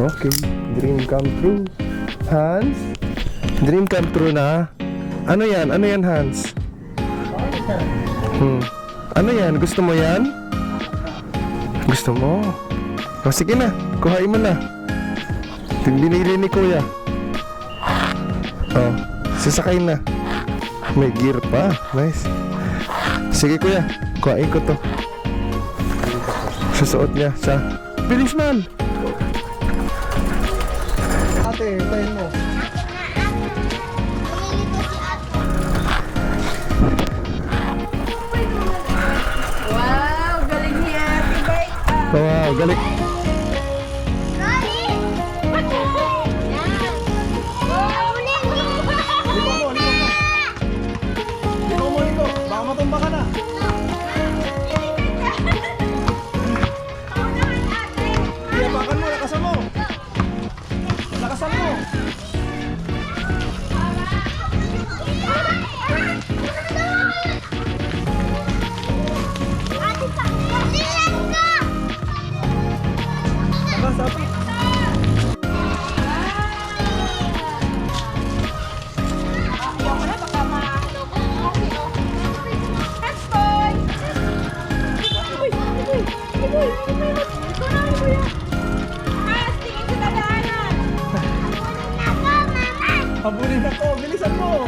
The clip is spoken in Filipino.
Okay, dream come true. Hans? Dream come true na? Ano yan? Ano yan, Hans? Hmm. Ano yan? Gusto mo yan? Gusto mo? O sige na, kuhain mo na. Binili ni Kuya. Oh, sasakay na. May gear pa. Nice. Sige Kuya, kuhain ko to. Susuot niya sa... Bilis man! Ate, tayo mo. Wow, galing ni Ate Bay. Wow, galing. Habulin ako! Bilisan mo!